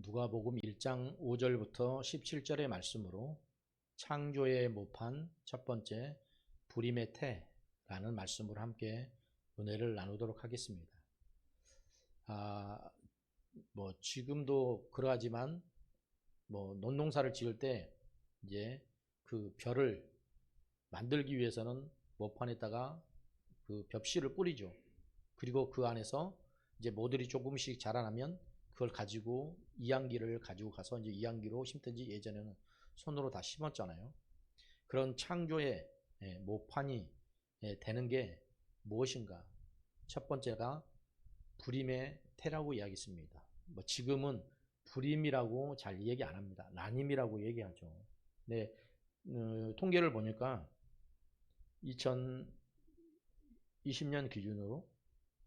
누가복음 1장 5절부터 17절의 말씀으로 창조의 모판 첫 번째 불임의 태라는 말씀으로 함께 은혜를 나누도록 하겠습니다. 아, 뭐 지금도 그러하지만 뭐 논농사를 지을 때 이제 그 벼를 만들기 위해서는 모판에다가 그 벽실을 뿌리죠. 그리고 그 안에서 이제 모들이 조금씩 자라나면 그걸 가지고 이양기를 가지고 가서 이제 이양기로 심든지 예전에는 손으로 다 심었잖아요. 그런 창조의 예, 모판이 예, 되는 게 무엇인가? 첫 번째가 불임의 태라고 이야기했습니다. 뭐 지금은 불임이라고 잘 얘기 안 합니다. 난임이라고 얘기하죠. 네, 어, 통계를 보니까 2020년 기준으로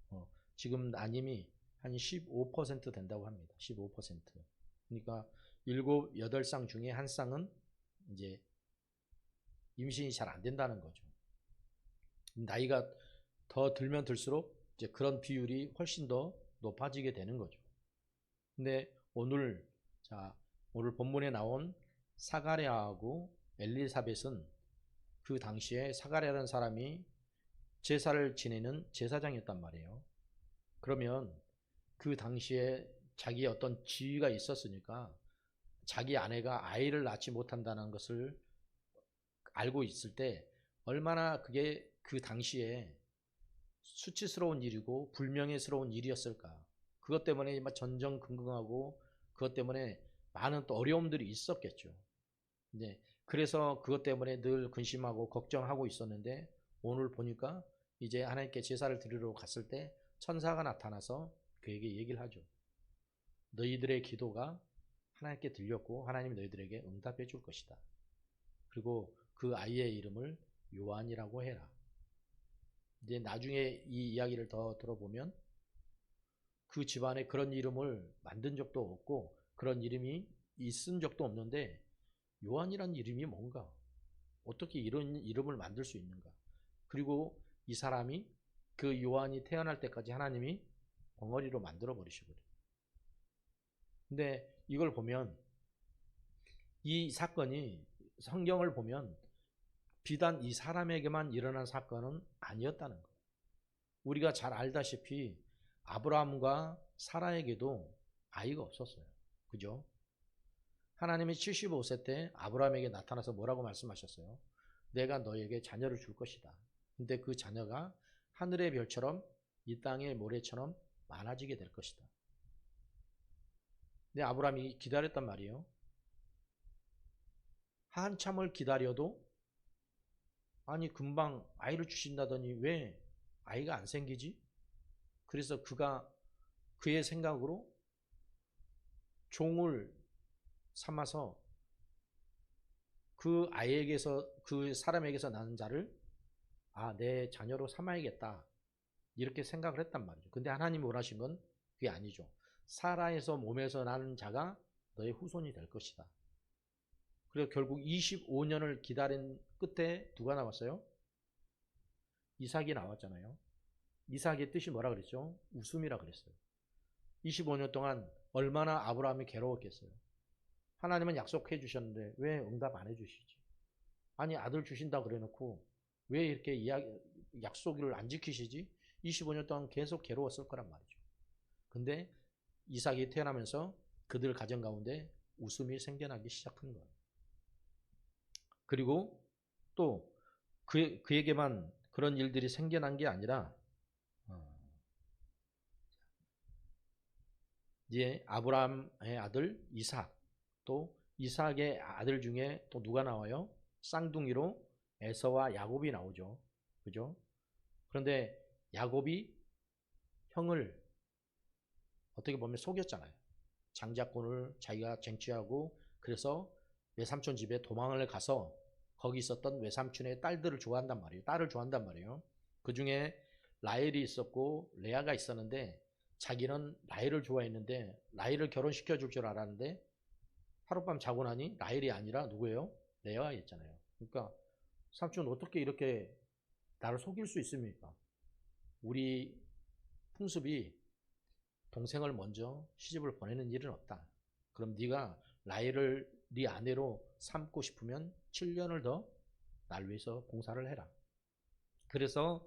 어, 지금 난임이 한 15% 된다고 합니다. 15%. 그러니까 7, 8쌍 중에 한 쌍은 이제 임신이 잘 안 된다는 거죠. 나이가 더 들면 들수록 이제 그런 비율이 훨씬 더 높아지게 되는 거죠. 근데 오늘 자 오늘 본문에 나온 사가랴하고 엘리사벳은 그 당시에 사가랴라는 사람이 제사를 지내는 제사장이었단 말이에요. 그러면 그 당시에 자기의 어떤 지위가 있었으니까 자기 아내가 아이를 낳지 못한다는 것을 알고 있을 때 얼마나 그게 그 당시에 수치스러운 일이고 불명예스러운 일이었을까. 그것 때문에 막 전전긍긍하고 그것 때문에 많은 또 어려움들이 있었겠죠. 네. 그래서 그것 때문에 늘 근심하고 걱정하고 있었는데 오늘 보니까 이제 하나님께 제사를 드리러 갔을 때 천사가 나타나서 그에게 얘기를 하죠. 너희들의 기도가 하나님께 들렸고 하나님이 너희들에게 응답해 줄 것이다. 그리고 그 아이의 이름을 요한이라고 해라. 이제 나중에 이 이야기를 더 들어보면 그 집안에 그런 이름을 만든 적도 없고 그런 이름이 있은 적도 없는데 요한이란 이름이 뭔가? 어떻게 이런 이름을 만들 수 있는가? 그리고 이 사람이 그 요한이 태어날 때까지 하나님이 벙어리로 만들어 버리시거든요. 근데 이걸 보면 이 사건이 성경을 보면 비단 이 사람에게만 일어난 사건은 아니었다는 거예요. 우리가 잘 알다시피 아브라함과 사라에게도 아이가 없었어요. 그죠? 하나님이 75세 때 아브라함에게 나타나서 뭐라고 말씀하셨어요? 내가 너에게 자녀를 줄 것이다. 근데 그 자녀가 하늘의 별처럼 이 땅의 모래처럼 많아지게 될 것이다. 근데 아브라함이 기다렸단 말이에요. 한참을 기다려도 아니 금방 아이를 주신다더니 왜 아이가 안 생기지? 그래서 그가 그의 생각으로 종을 삼아서 그 아이에게서 그 사람에게서 나는 자를 아 내 자녀로 삼아야겠다 이렇게 생각을 했단 말이죠. 근데 하나님이 원하신 건 그게 아니죠. 사라에서 몸에서 나는 자가 너의 후손이 될 것이다. 그래서 결국 25년을 기다린 끝에 누가 나왔어요? 이삭이 나왔잖아요. 이삭의 뜻이 뭐라 그랬죠? 웃음이라 그랬어요. 25년 동안 얼마나 아브라함이 괴로웠겠어요. 하나님은 약속해 주셨는데 왜 응답 안 해 주시지? 아니 아들 주신다 그래 놓고 왜 이렇게 약속을 안 지키시지? 25년 동안 계속 괴로웠을 거란 말이죠. 근데 이삭이 태어나면서 그들 가정 가운데 웃음이 생겨나기 시작한 거예요. 그리고 또 그, 그에게만 그런 일들이 생겨난 게 아니라 어, 이제 아브라함의 아들 이삭 또 이삭의 아들 중에 또 누가 나와요? 쌍둥이로 에서와 야곱이 나오죠. 그죠? 그런데 야곱이 형을 어떻게 보면 속였잖아요. 장자권을 자기가 쟁취하고 그래서 외삼촌 집에 도망을 가서 거기 있었던 외삼촌의 딸들을 좋아한단 말이에요. 딸을 좋아한단 말이에요. 그 중에 라헬이 있었고 레아가 있었는데 자기는 라헬을 좋아했는데 라헬을 결혼시켜 줄 줄 알았는데 하룻밤 자고 나니 라헬이 아니라 누구예요? 레아였잖아요. 그러니까 삼촌 어떻게 이렇게 나를 속일 수 있습니까? 우리 풍습이 동생을 먼저 시집을 보내는 일은 없다. 그럼 네가 라헬을 네 아내로 삼고 싶으면 7년을 더 날 위해서 봉사를 해라. 그래서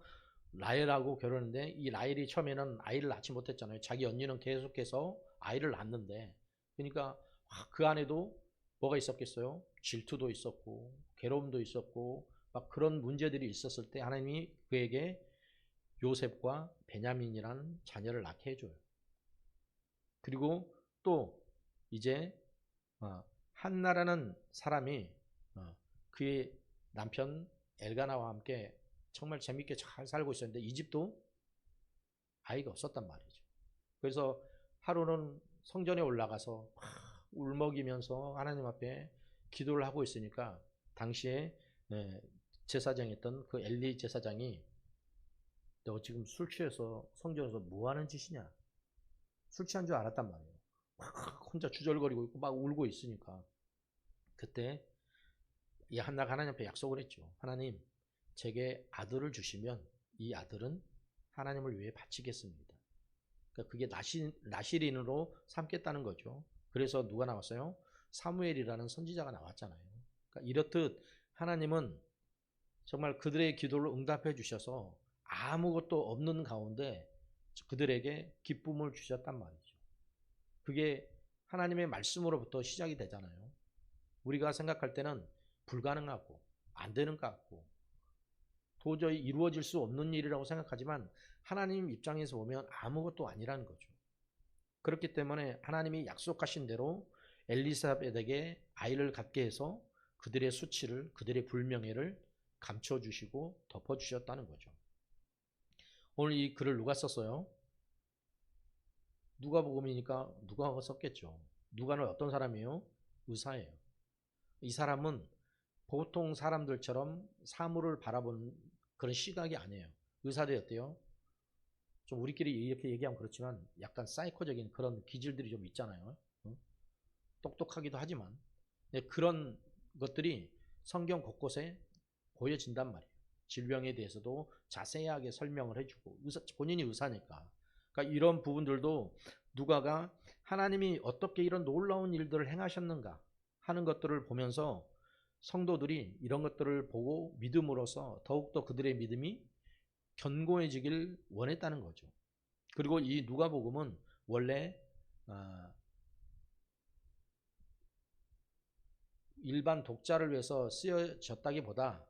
라헬하고 결혼했는데 이 라헬이 처음에는 아이를 낳지 못했잖아요. 자기 언니는 계속해서 아이를 낳는데 그러니까 아, 그 안에도 뭐가 있었겠어요? 질투도 있었고 괴로움도 있었고 막 그런 문제들이 있었을 때 하나님이 그에게 요셉과 베냐민이라는 자녀를 낳게 해줘요. 그리고 또 이제 어, 한나라는 사람이 어, 그의 남편 엘가나와 함께 정말 재밌게 잘 살고 있었는데 이 집도 아이가 없었단 말이죠. 그래서 하루는 성전에 올라가서 울먹이면서 하나님 앞에 기도를 하고 있으니까 당시에 네, 제사장이었던 그 엘리 제사장이 너 지금 술 취해서 성전에서 뭐 하는 짓이냐? 술 취한 줄 알았단 말이에요. 혼자 주절거리고 있고 막 울고 있으니까 그때 이 한나가 하나님 앞에 약속을 했죠. 하나님, 제게 아들을 주시면 이 아들은 하나님을 위해 바치겠습니다. 그러니까 그게 나시, 나시린으로 삼겠다는 거죠. 그래서 누가 나왔어요? 사무엘이라는 선지자가 나왔잖아요. 그러니까 이렇듯 하나님은 정말 그들의 기도를 응답해 주셔서 아무것도 없는 가운데 그들에게 기쁨을 주셨단 말이죠. 그게 하나님의 말씀으로부터 시작이 되잖아요. 우리가 생각할 때는 불가능하고 안 되는 것 같고 도저히 이루어질 수 없는 일이라고 생각하지만 하나님 입장에서 보면 아무것도 아니라는 거죠. 그렇기 때문에 하나님이 약속하신 대로 엘리사벳에게 아이를 갖게 해서 그들의 수치를 그들의 불명예를 감춰주시고 덮어주셨다는 거죠. 오늘 이 글을 누가 썼어요? 누가 복음이니까 누가가 썼겠죠. 누가는 어떤 사람이에요? 의사예요. 이 사람은 보통 사람들처럼 사물을 바라보는 그런 시각이 아니에요. 의사들이 어때요? 좀 우리끼리 이렇게 얘기하면 그렇지만 약간 사이코적인 그런 기질들이 좀 있잖아요. 똑똑하기도 하지만 그런 것들이 성경 곳곳에 보여진단 말이에요. 질병에 대해서도 자세하게 설명을 해주고 의사, 본인이 의사니까 그러니까 이런 부분들도 누가가 하나님이 어떻게 이런 놀라운 일들을 행하셨는가 하는 것들을 보면서 성도들이 이런 것들을 보고 믿음으로써 더욱더 그들의 믿음이 견고해지길 원했다는 거죠. 그리고 이 누가복음은 원래 아, 일반 독자를 위해서 쓰여졌다기보다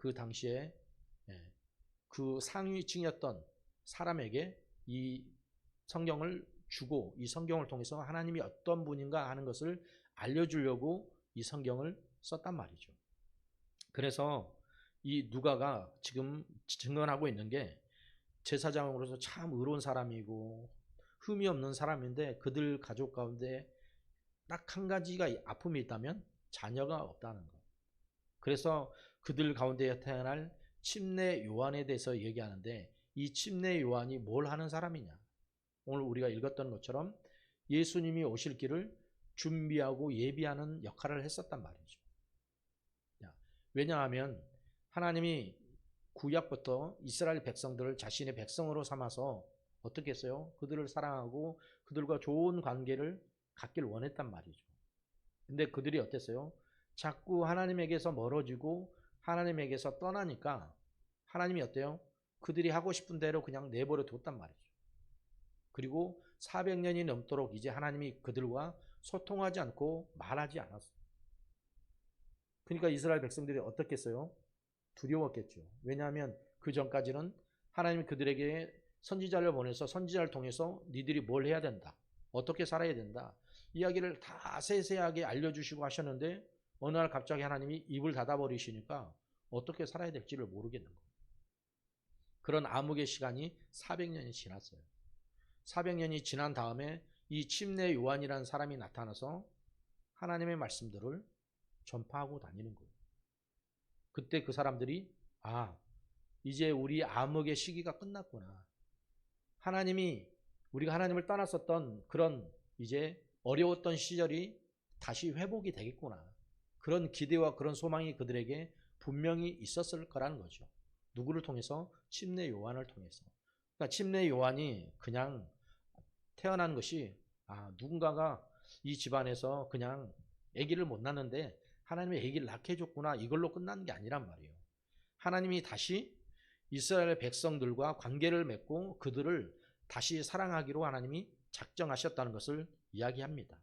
그 당시에 예, 그 상위층이었던 사람에게 이 성경을 주고 이 성경을 통해서 하나님이 어떤 분인가 하는 것을 알려주려고 이 성경을 썼단 말이죠. 그래서 이 누가가 지금 증언하고 있는 게 제사장으로서 참 의로운 사람이고 흠이 없는 사람인데 그들 가족 가운데 딱 한 가지가 아픔이 있다면 자녀가 없다는 것. 그래서 그들 가운데 태어날 침례 요한에 대해서 얘기하는데 이 침례 요한이 뭘 하는 사람이냐? 오늘 우리가 읽었던 것처럼 예수님이 오실 길을 준비하고 예비하는 역할을 했었단 말이죠. 왜냐하면 하나님이 구약부터 이스라엘 백성들을 자신의 백성으로 삼아서 어떻게 했어요? 그들을 사랑하고 그들과 좋은 관계를 갖길 원했단 말이죠. 근데 그들이 어땠어요? 자꾸 하나님에게서 멀어지고 하나님에게서 떠나니까 하나님이 어때요? 그들이 하고 싶은 대로 그냥 내버려 뒀단 말이죠. 그리고 400년이 넘도록 이제 하나님이 그들과 소통하지 않고 말하지 않았어요. 그러니까 이스라엘 백성들이 어떻겠어요? 두려웠겠죠. 왜냐하면 그 전까지는 하나님이 그들에게 선지자를 보내서 선지자를 통해서 니들이 뭘 해야 된다. 어떻게 살아야 된다. 이야기를 다 세세하게 알려주시고 하셨는데 어느 날 갑자기 하나님이 입을 닫아버리시니까 어떻게 살아야 될지를 모르겠는 거예요. 그런 암흑의 시간이 400년이 지났어요. 400년이 지난 다음에 이 침례 요한이라는 사람이 나타나서 하나님의 말씀들을 전파하고 다니는 거예요. 그때 그 사람들이 아 이제 우리 암흑의 시기가 끝났구나. 하나님이 우리가 하나님을 떠났었던 그런 이제 어려웠던 시절이 다시 회복이 되겠구나. 그런 기대와 그런 소망이 그들에게 분명히 있었을 거라는 거죠. 누구를 통해서? 침례 요한을 통해서. 그러니까 침례 요한이 그냥 태어난 것이 아 누군가가 이 집안에서 그냥 아기를 못 낳는데 하나님이 아기를 낳게 해줬구나 이걸로 끝나는 게 아니란 말이에요. 하나님이 다시 이스라엘 백성들과 관계를 맺고 그들을 다시 사랑하기로 하나님이 작정하셨다는 것을 이야기합니다.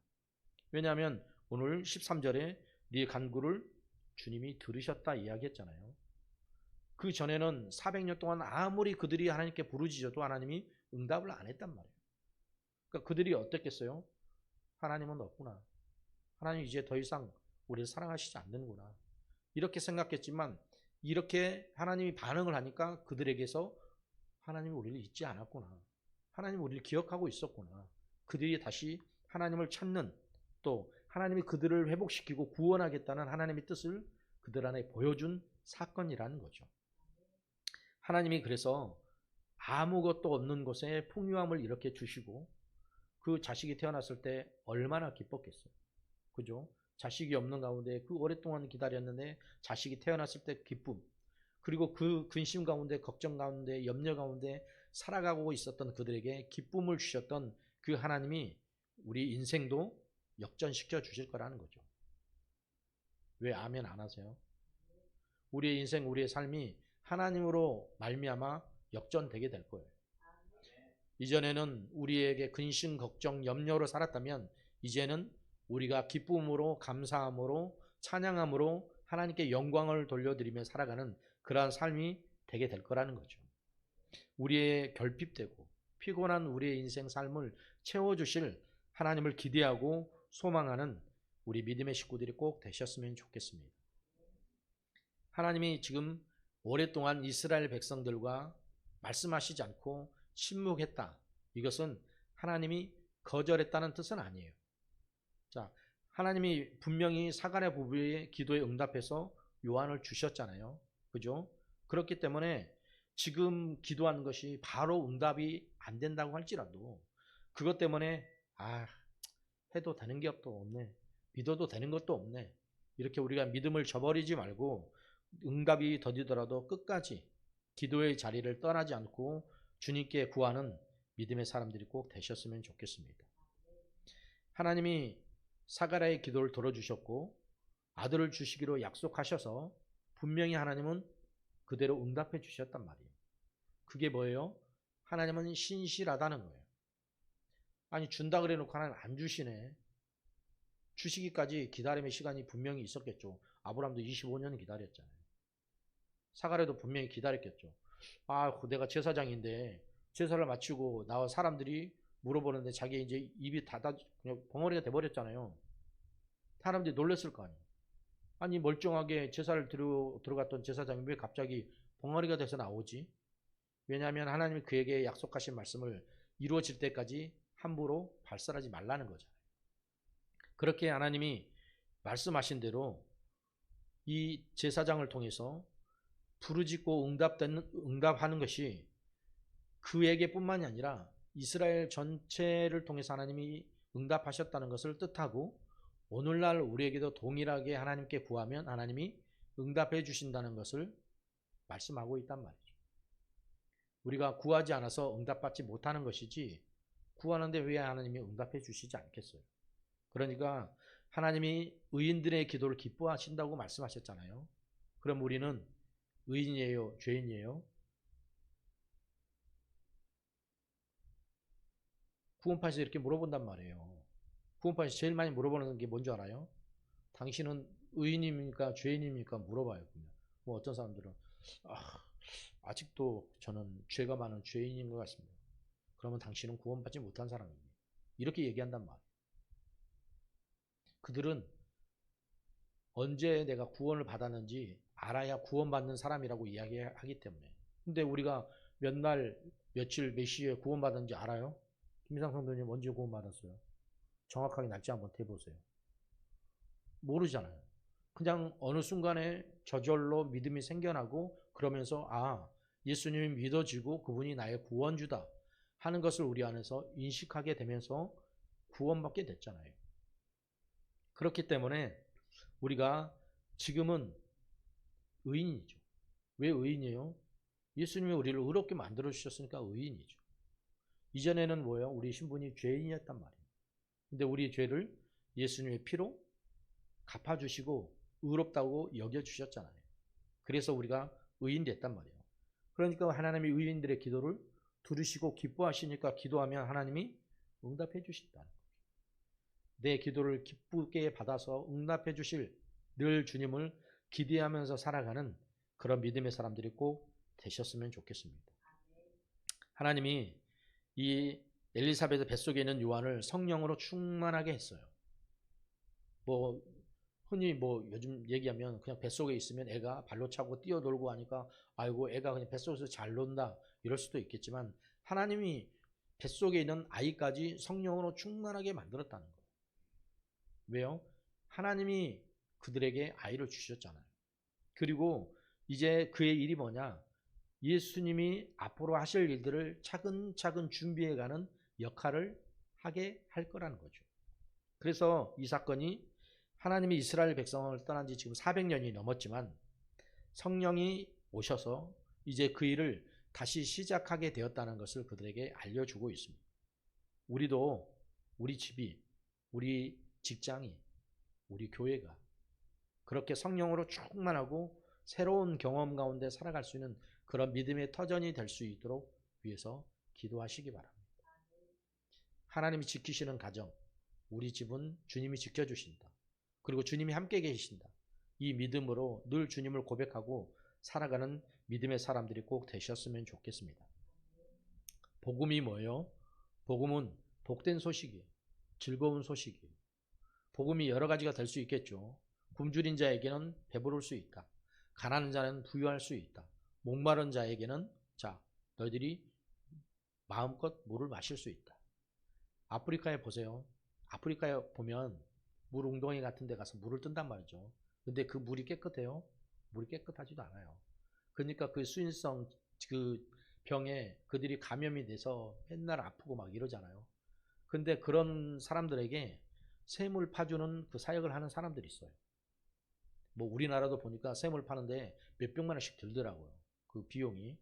왜냐하면 오늘 13절에 네 간구를 주님이 들으셨다 이야기했잖아요. 그 전에는 400년 동안 아무리 그들이 하나님께 부르짖어도 하나님이 응답을 안 했단 말이에요. 그러니까 그들이 어땠겠어요? 하나님은 없구나. 하나님 이제 더 이상 우리를 사랑하시지 않는구나. 이렇게 생각했지만 이렇게 하나님이 반응을 하니까 그들에게서 하나님이 우리를 잊지 않았구나. 하나님이 우리를 기억하고 있었구나. 그들이 다시 하나님을 찾는 또 하나님이 그들을 회복시키고 구원하겠다는 하나님의 뜻을 그들 안에 보여준 사건이라는 거죠. 하나님이 그래서 아무것도 없는 곳에 풍요함을 이렇게 주시고 그 자식이 태어났을 때 얼마나 기뻤겠어요. 그죠? 자식이 없는 가운데 그 오랫동안 기다렸는데 자식이 태어났을 때 기쁨. 그리고 그 근심 가운데 걱정 가운데 염려 가운데 살아가고 있었던 그들에게 기쁨을 주셨던 그 하나님이 우리 인생도 역전시켜 주실 거라는 거죠. 왜 아멘 안 하세요? 우리의 인생, 우리의 삶이 하나님으로 말미암아 역전되게 될 거예요. 이전에는 우리에게 근심, 걱정, 염려로 살았다면 이제는 우리가 기쁨으로 감사함으로 찬양함으로 하나님께 영광을 돌려드리며 살아가는 그러한 삶이 되게 될 거라는 거죠. 우리의 결핍되고 피곤한 우리의 인생 삶을 채워주실 하나님을 기대하고 소망하는 우리 믿음의 식구들이 꼭 되셨으면 좋겠습니다. 하나님이 지금 오랫동안 이스라엘 백성들과 말씀하시지 않고 침묵했다. 이것은 하나님이 거절했다는 뜻은 아니에요. 자, 하나님이 분명히 사간의 부부의 기도에 응답해서 요한을 주셨잖아요. 그죠? 그렇기 때문에 지금 기도하는 것이 바로 응답이 안 된다고 할지라도 그것 때문에 아, 해도 되는 게 없네. 믿어도 되는 것도 없네. 이렇게 우리가 믿음을 저버리지 말고 응답이 더디더라도 끝까지 기도의 자리를 떠나지 않고 주님께 구하는 믿음의 사람들이 꼭 되셨으면 좋겠습니다. 하나님이 사가라의 기도를 들어주셨고 아들을 주시기로 약속하셔서 분명히 하나님은 그대로 응답해 주셨단 말이에요. 그게 뭐예요? 하나님은 신실하다는 거예요. 아니 준다 그래 놓고 하나님 안 주시네. 주시기까지 기다림의 시간이 분명히 있었겠죠. 아브람도 25년 기다렸잖아요. 사가랴도 분명히 기다렸겠죠. 아, 내가 제사장인데 제사를 마치고 나와 사람들이 물어보는데 자기 이제 입이 닫아 그냥 벙어리가 돼 버렸잖아요. 사람들이 놀랬을 거 아니에요. 아니 멀쩡하게 제사를 들어 들어갔던 제사장이 왜 갑자기 벙어리가 돼서 나오지? 왜냐하면 하나님이 그에게 약속하신 말씀을 이루어질 때까지 함부로 발설하지 말라는 거잖아요. 그렇게 하나님이 말씀하신 대로 이 제사장을 통해서 부르짖고 응답되는, 응답하는 것이 그에게뿐만이 아니라 이스라엘 전체를 통해서 하나님이 응답하셨다는 것을 뜻하고 오늘날 우리에게도 동일하게 하나님께 구하면 하나님이 응답해 주신다는 것을 말씀하고 있단 말이죠. 우리가 구하지 않아서 응답받지 못하는 것이지 구하는데 왜 하나님이 응답해 주시지 않겠어요? 그러니까 하나님이 의인들의 기도를 기뻐하신다고 말씀하셨잖아요. 그럼 우리는 의인이에요? 죄인이에요? 구원파에서 이렇게 물어본단 말이에요. 구원파에서 제일 많이 물어보는 게 뭔지 알아요? 당신은 의인입니까? 죄인입니까? 물어봐요. 뭐 어떤 사람들은 아, 아직도 저는 죄가 많은 죄인인 것 같습니다. 그러면 당신은 구원받지 못한 사람입니다. 이렇게 얘기한단 말이에요. 그들은 언제 내가 구원을 받았는지 알아야 구원받는 사람이라고 이야기하기 때문에. 근데 우리가 몇 날, 며칠, 몇 시에 구원받았는지 알아요? 김상 성도님 언제 구원받았어요? 정확하게 날짜 한번 대보세요. 모르잖아요. 그냥 어느 순간에 저절로 믿음이 생겨나고 그러면서 아, 예수님이 믿어지고 그분이 나의 구원주다. 하는 것을 우리 안에서 인식하게 되면서 구원받게 됐잖아요. 그렇기 때문에 우리가 지금은 의인이죠. 왜 의인이에요? 예수님이 우리를 의롭게 만들어 주셨으니까 의인이죠. 이전에는 뭐예요? 우리 신분이 죄인이었단 말이에요. 근데 우리 죄를 예수님의 피로 갚아 주시고 의롭다고 여겨 주셨잖아요. 그래서 우리가 의인 됐단 말이에요. 그러니까 하나님이 의인들의 기도를 들으시고 기뻐하시니까 기도하면 하나님이 응답해 주신다는 거죠. 내 기도를 기쁘게 받아서 응답해 주실 늘 주님을 기대하면서 살아가는 그런 믿음의 사람들이 꼭 되셨으면 좋겠습니다. 하나님이 이 엘리사베드 뱃속에 있는 요한을 성령으로 충만하게 했어요. 뭐 흔히 뭐 요즘 얘기하면 그냥 뱃속에 있으면 애가 발로 차고 뛰어놀고 하니까 아이고 애가 그냥 뱃속에서 잘 논다 이럴 수도 있겠지만 하나님이 뱃속에 있는 아이까지 성령으로 충만하게 만들었다는 거예요. 왜요? 하나님이 그들에게 아이를 주셨잖아요. 그리고 이제 그의 일이 뭐냐? 예수님이 앞으로 하실 일들을 차근차근 준비해가는 역할을 하게 할 거라는 거죠. 그래서 이 사건이 하나님이 이스라엘 백성을 떠난 지 지금 400년이 넘었지만 성령이 오셔서 이제 그 일을 다시 시작하게 되었다는 것을 그들에게 알려주고 있습니다. 우리도 우리 집이, 우리 직장이, 우리 교회가 그렇게 성령으로 충만하고 새로운 경험 가운데 살아갈 수 있는 그런 믿음의 터전이 될 수 있도록 위해서 기도하시기 바랍니다. 하나님이 지키시는 가정, 우리 집은 주님이 지켜주신다. 그리고 주님이 함께 계신다. 이 믿음으로 늘 주님을 고백하고 살아가는 믿음의 사람들이 꼭 되셨으면 좋겠습니다. 복음이 뭐예요? 복음은 복된 소식이에요. 즐거운 소식이에요. 복음이 여러 가지가 될 수 있겠죠. 굶주린 자에게는 배부를 수 있다. 가난한 자는 부유할 수 있다. 목마른 자에게는 자, 너희들이 마음껏 물을 마실 수 있다. 아프리카에 보세요. 아프리카에 보면 물 웅덩이 같은 데 가서 물을 뜬단 말이죠. 근데 그 물이 깨끗해요? 물이 깨끗하지도 않아요. 그러니까 그 수인성 그 병에 그들이 감염이 돼서 맨날 아프고 막 이러잖아요. 근데 그런 사람들에게 샘을 파주는 그 사역을 하는 사람들이 있어요. 뭐 우리나라도 보니까 샘을 파는데 몇 백만 원씩 들더라고요. 그 비용이.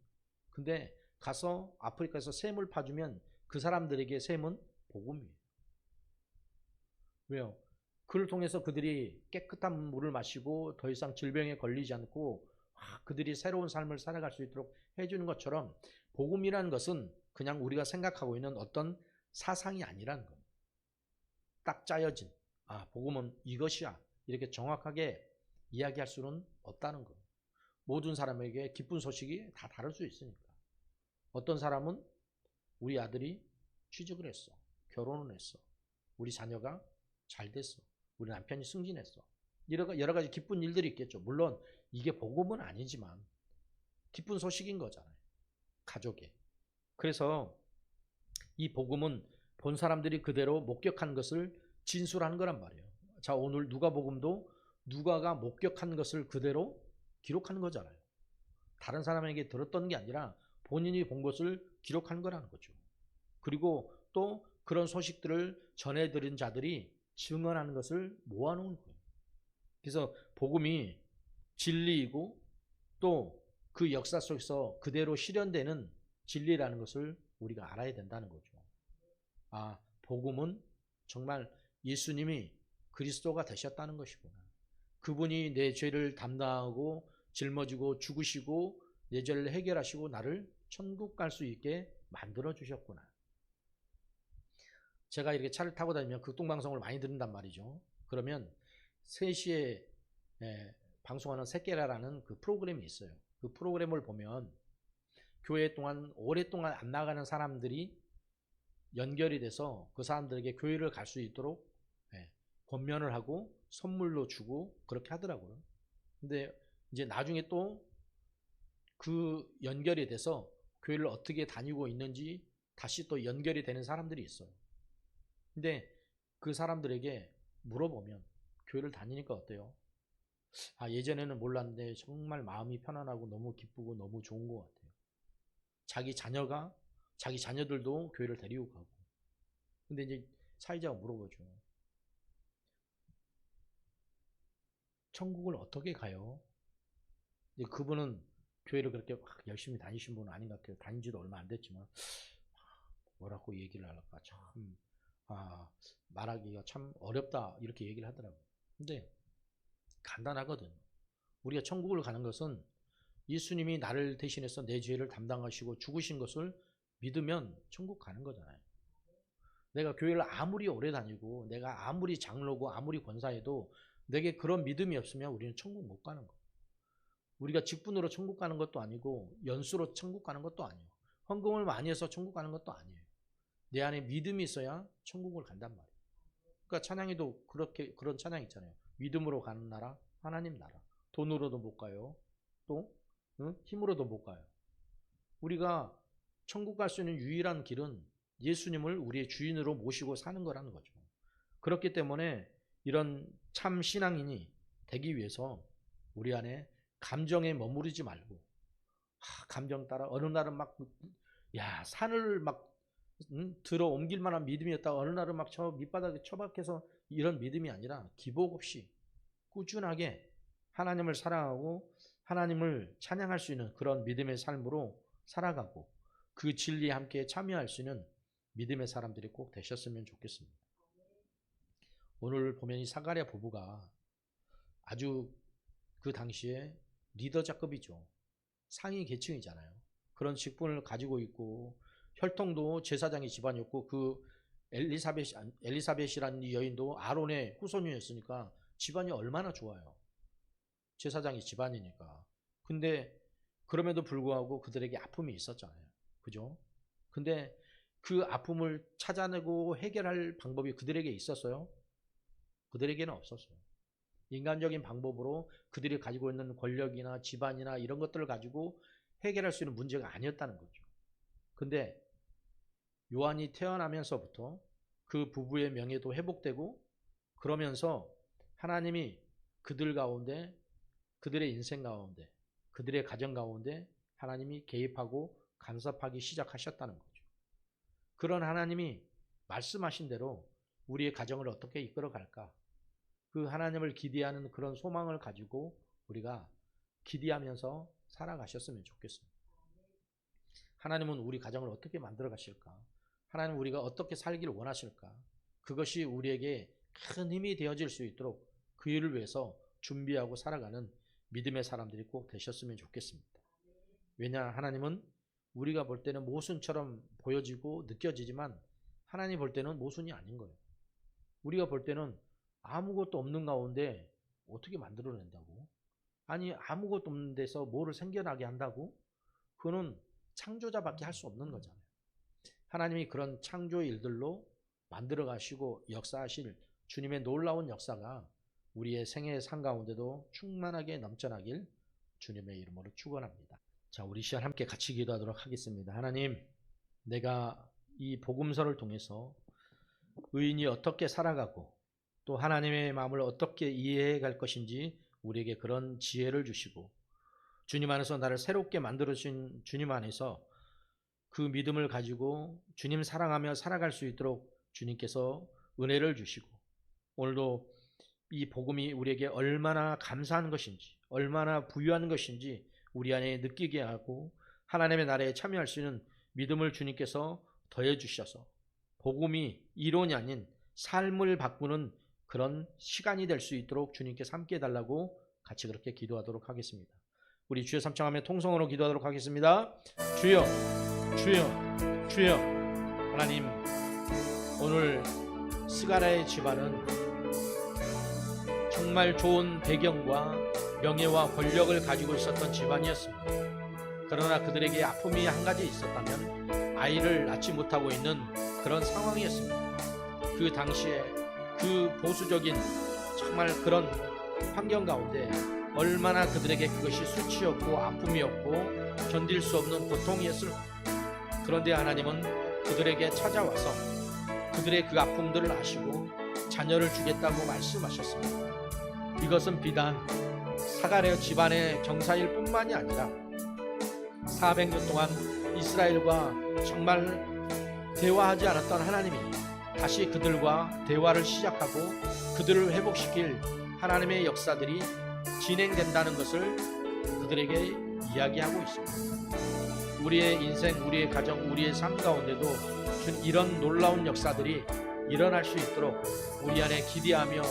근데 가서 아프리카에서 샘을 파주면 그 사람들에게 샘은 복음이에요. 왜요? 그를 통해서 그들이 깨끗한 물을 마시고 더 이상 질병에 걸리지 않고 그들이 새로운 삶을 살아갈 수 있도록 해주는 것처럼 복음이라는 것은 그냥 우리가 생각하고 있는 어떤 사상이 아니라는 겁니다. 딱 짜여진 아 복음은 이것이야 이렇게 정확하게 이야기할 수는 없다는 거. 모든 사람에게 기쁜 소식이 다 다를 수 있으니까. 어떤 사람은 우리 아들이 취직을 했어. 결혼을 했어. 우리 자녀가 잘 됐어. 우리 남편이 승진했어. 여러 가지 기쁜 일들이 있겠죠. 물론 이게 복음은 아니지만 기쁜 소식인 거잖아요. 가족에. 그래서 이 복음은 본 사람들이 그대로 목격한 것을 진술한 거란 말이에요. 자, 오늘 누가복음도 누가가 목격한 것을 그대로 기록한 거잖아요. 다른 사람에게 들었던 게 아니라 본인이 본 것을 기록한 거라는 거죠. 그리고 또 그런 소식들을 전해들은 자들이 증언하는 것을 모아놓은 거예요. 그래서 복음이 진리이고 또 그 역사 속에서 그대로 실현되는 진리라는 것을 우리가 알아야 된다는 거죠. 아, 복음은 정말 예수님이 그리스도가 되셨다는 것이구나. 그분이 내 죄를 담당하고 짊어지고 죽으시고 내 죄를 해결하시고 나를 천국 갈 수 있게 만들어 주셨구나. 제가 이렇게 차를 타고 다니면 극동방송을 많이 듣는단 말이죠. 그러면 3시에 예, 방송하는 새끼라라는 그 프로그램이 있어요. 그 프로그램을 보면 교회 동안 오랫동안 안 나가는 사람들이 연결이 돼서 그 사람들에게 교회를 갈 수 있도록 예, 권면을 하고 선물로 주고 그렇게 하더라고요. 근데 이제 나중에 또 그 연결이 돼서 교회를 어떻게 다니고 있는지 다시 또 연결이 되는 사람들이 있어요. 근데 그 사람들에게 물어보면 교회를 다니니까 어때요? 아, 예전에는 몰랐는데 정말 마음이 편안하고 너무 기쁘고 너무 좋은 것 같아요. 자기 자녀가, 자기 자녀들도 교회를 데리고 가고. 근데 이제 사회자가 물어보죠. 천국을 어떻게 가요? 그분은 교회를 그렇게 열심히 다니신 분은 아닌 것 같아요. 다닌 지도 얼마 안 됐지만, 뭐라고 얘기를 할까 참 아, 말하기가 참 어렵다 이렇게 얘기를 하더라고요. 근데 간단하거든. 우리가 천국을 가는 것은 예수님이 나를 대신해서 내 죄를 담당하시고 죽으신 것을 믿으면 천국 가는 거잖아요. 내가 교회를 아무리 오래 다니고 내가 아무리 장로고 아무리 권사해도 내게 그런 믿음이 없으면 우리는 천국 못 가는 거. 우리가 직분으로 천국 가는 것도 아니고 연수로 천국 가는 것도 아니에요. 헌금을 많이 해서 천국 가는 것도 아니에요. 내 안에 믿음이 있어야 천국을 간단 말이에요. 그러니까 찬양에도 그렇게 그런 찬양 있잖아요. 믿음으로 가는 나라, 하나님 나라. 돈으로도 못 가요. 또 응? 힘으로도 못 가요. 우리가 천국 갈 수 있는 유일한 길은 예수님을 우리의 주인으로 모시고 사는 거라는 거죠. 그렇기 때문에 이런 참 신앙인이 되기 위해서 우리 안에 감정에 머무르지 말고 하, 감정 따라 어느 날은 막 야 산을 막 응? 들어 옮길 만한 믿음이었다 어느 날은 막 저 밑바닥에 처박혀서 이런 믿음이 아니라 기복 없이 꾸준하게 하나님을 사랑하고 하나님을 찬양할 수 있는 그런 믿음의 삶으로 살아가고 그 진리에 함께 참여할 수 있는 믿음의 사람들이 꼭 되셨으면 좋겠습니다. 오늘 보면 이 사가랴 부부가 아주 그 당시에 리더 작급이죠. 상위 계층이잖아요. 그런 직분을 가지고 있고 혈통도 제사장의 집안이었고 그 엘리사벳 엘리사벳이라는 이 여인도 아론의 후손이었으니까 집안이 얼마나 좋아요. 제사장이 집안이니까. 근데 그럼에도 불구하고 그들에게 아픔이 있었잖아요. 그죠? 근데 그 아픔을 찾아내고 해결할 방법이 그들에게 있었어요? 그들에게는 없었어요. 인간적인 방법으로 그들이 가지고 있는 권력이나 집안이나 이런 것들을 가지고 해결할 수 있는 문제가 아니었다는 거죠. 근데 요한이 태어나면서부터 그 부부의 명예도 회복되고 그러면서 하나님이 그들 가운데 그들의 인생 가운데 그들의 가정 가운데 하나님이 개입하고 간섭하기 시작하셨다는 거죠. 그런 하나님이 말씀하신 대로 우리의 가정을 어떻게 이끌어 갈까? 그 하나님을 기대하는 그런 소망을 가지고 우리가 기대하면서 살아가셨으면 좋겠습니다. 하나님은 우리 가정을 어떻게 만들어 가실까? 하나님 우리가 어떻게 살기를 원하실까? 그것이 우리에게 큰 힘이 되어질 수 있도록 그 일을 위해서 준비하고 살아가는 믿음의 사람들이 꼭 되셨으면 좋겠습니다. 왜냐 하나님은 우리가 볼 때는 모순처럼 보여지고 느껴지지만 하나님 볼 때는 모순이 아닌 거예요. 우리가 볼 때는 아무것도 없는 가운데 어떻게 만들어낸다고? 아니 아무것도 없는 데서 뭐를 생겨나게 한다고? 그거는 창조자밖에 할 수 없는 거잖아요. 하나님이 그런 창조 일들로 만들어 가시고 역사하실 주님의 놀라운 역사가 우리의 생애 상 가운데도 충만하게 넘쳐나길 주님의 이름으로 축원합니다. 자, 우리 시간 함께 같이 기도하도록 하겠습니다. 하나님, 내가 이 복음서를 통해서 의인이 어떻게 살아가고 또 하나님의 마음을 어떻게 이해해 갈 것인지 우리에게 그런 지혜를 주시고 주님 안에서 나를 새롭게 만들어 주신 주님 안에서 그 믿음을 가지고 주님 사랑하며 살아갈 수 있도록 주님께서 은혜를 주시고 오늘도 이 복음이 우리에게 얼마나 감사한 것인지 얼마나 부유한 것인지 우리 안에 느끼게 하고 하나님의 나라에 참여할 수 있는 믿음을 주님께서 더해 주셔서 복음이 이론이 아닌 삶을 바꾸는 그런 시간이 될 수 있도록 주님께서 함께 해달라고 같이 그렇게 기도하도록 하겠습니다. 우리 주여 삼창하며 통성으로 기도하도록 하겠습니다. 주여, 주여, 주여, 하나님, 오늘 스가라의 집안은 정말 좋은 배경과 명예와 권력을 가지고 있었던 집안이었습니다. 그러나 그들에게 아픔이 한 가지 있었다면 아이를 낳지 못하고 있는 그런 상황이었습니다. 그 당시에 그 보수적인 정말 그런 환경 가운데 얼마나 그들에게 그것이 수치였고 아픔이었고 견딜 수 없는 고통이었을까. 그런데 하나님은 그들에게 찾아와서 그들의 그 아픔들을 아시고 자녀를 주겠다고 말씀하셨습니다. 이것은 비단 사가랴 집안의 정사일 뿐만이 아니라 400년 동안 이스라엘과 정말 대화하지 않았던 하나님이 다시 그들과 대화를 시작하고 그들을 회복시킬 하나님의 역사들이 진행된다는 것을 그들에게 이야기하고 있습니다. 우리의 인생, 우리의 가정, 우리의 삶 가운데도 이런 놀라운 역사들이 일어날 수 있도록 우리 안에 기대하며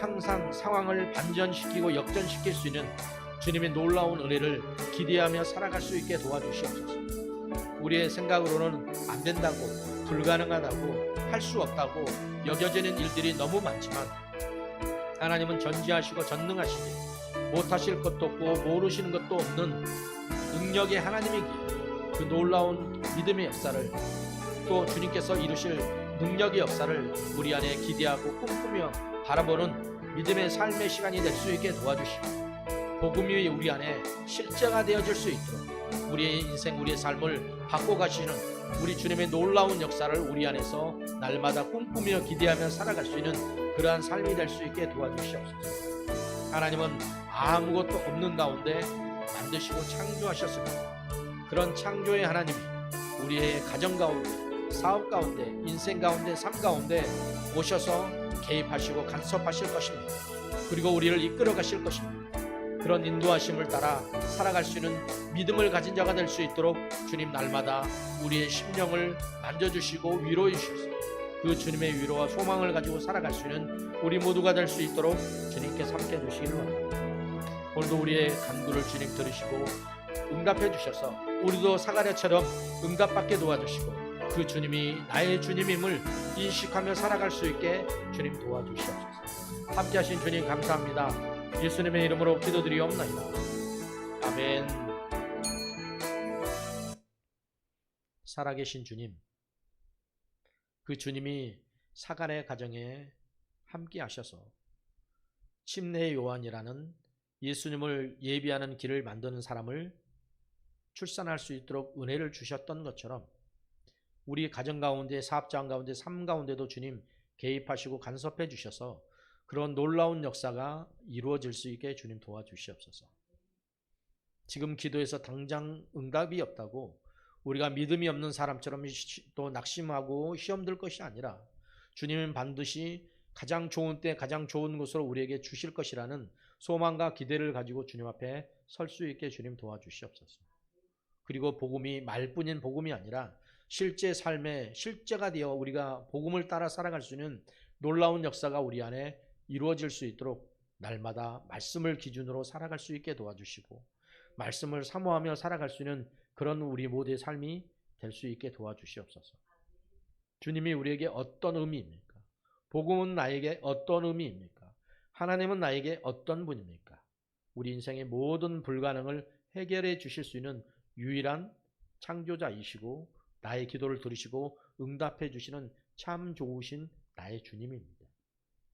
항상 상황을 반전시키고 역전시킬 수 있는 주님의 놀라운 은혜를 기대하며 살아갈 수 있게 도와주시옵소서. 우리의 생각으로는 안 된다고 불가능하다고 할 수 없다고 여겨지는 일들이 너무 많지만 하나님은 전지하시고 전능하시니 못하실 것도 없고 모르시는 것도 없는 능력의 하나님이기에 그 놀라운 믿음의 역사를 또 주님께서 이루실 능력의 역사를 우리 안에 기대하고 꿈꾸며 바라보는 믿음의 삶의 시간이 될 수 있게 도와주시고 복음이 우리 안에 실제가 되어질 수 있도록 우리의 인생 우리의 삶을 바꿔가시는 우리 주님의 놀라운 역사를 우리 안에서 날마다 꿈꾸며 기대하며 살아갈 수 있는 그러한 삶이 될 수 있게 도와주시옵소서. 하나님은 아무것도 없는 가운데 만드시고 창조하셨습니다. 그런 창조의 하나님이 우리의 가정 가운데, 사업 가운데, 인생 가운데, 삶 가운데 오셔서 개입하시고 간섭하실 것입니다. 그리고 우리를 이끌어 가실 것입니다. 그런 인도하심을 따라 살아갈 수 있는 믿음을 가진 자가 될 수 있도록 주님 날마다 우리의 심령을 만져주시고 위로해 주셔서 그 주님의 위로와 소망을 가지고 살아갈 수 있는 우리 모두가 될 수 있도록 주님께서 함께 해주시기를 바랍니다. 오늘도 우리의 간구를 주님 들으시고 응답해 주셔서 우리도 사가랴처럼 응답받게 도와주시고 그 주님이 나의 주님임을 인식하며 살아갈 수 있게 주님 도와주시옵소서. 함께 하신 주님 감사합니다. 예수님의 이름으로 기도드리옵나이다. 아멘. 살아계신 주님, 그 주님이 사간의 가정에 함께 하셔서 침례의 요한이라는 예수님을 예비하는 길을 만드는 사람을 출산할 수 있도록 은혜를 주셨던 것처럼 우리 가정 가운데 사업장 가운데 삶 가운데도 주님 개입하시고 간섭해 주셔서 그런 놀라운 역사가 이루어질 수 있게 주님 도와주시옵소서. 지금 기도에서 당장 응답이 없다고 우리가 믿음이 없는 사람처럼 또 낙심하고 시험 들 것이 아니라 주님은 반드시 가장 좋은 때 가장 좋은 곳으로 우리에게 주실 것이라는 소망과 기대를 가지고 주님 앞에 설 수 있게 주님 도와주시옵소서. 그리고 복음이 말뿐인 복음이 아니라 실제 삶의 실제가 되어 우리가 복음을 따라 살아갈 수 있는 놀라운 역사가 우리 안에 이루어질 수 있도록 날마다 말씀을 기준으로 살아갈 수 있게 도와주시고 말씀을 사모하며 살아갈 수 있는 그런 우리 모두의 삶이 될 수 있게 도와주시옵소서. 주님이 우리에게 어떤 의미입니까? 복음은 나에게 어떤 의미입니까? 하나님은 나에게 어떤 분입니까? 우리 인생의 모든 불가능을 해결해 주실 수 있는 유일한 창조자이시고 나의 기도를 들으시고 응답해 주시는 참 좋으신 나의 주님입니다.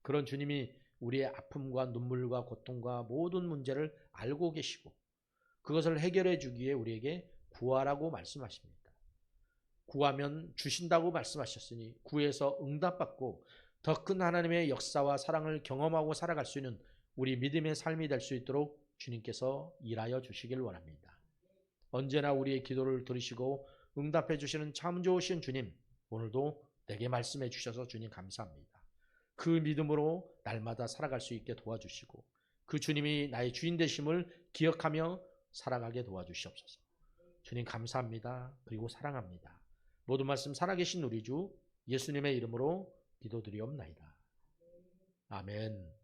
그런 주님이 우리의 아픔과 눈물과 고통과 모든 문제를 알고 계시고 그것을 해결해 주기에 우리에게 구하라고 말씀하십니다. 구하면 주신다고 말씀하셨으니 구해서 응답받고 더 큰 하나님의 역사와 사랑을 경험하고 살아갈 수 있는 우리 믿음의 삶이 될 수 있도록 주님께서 일하여 주시길 원합니다. 언제나 우리의 기도를 들으시고 응답해 주시는 참 좋으신 주님, 오늘도 내게 말씀해 주셔서 주님 감사합니다. 그 믿음으로 날마다 살아갈 수 있게 도와주시고 그 주님이 나의 주인 되심을 기억하며 살아가게 도와주시옵소서. 주님 감사합니다. 그리고 사랑합니다. 모든 말씀 살아계신 우리 주 예수님의 이름으로 기도드리옵나이다. 아멘.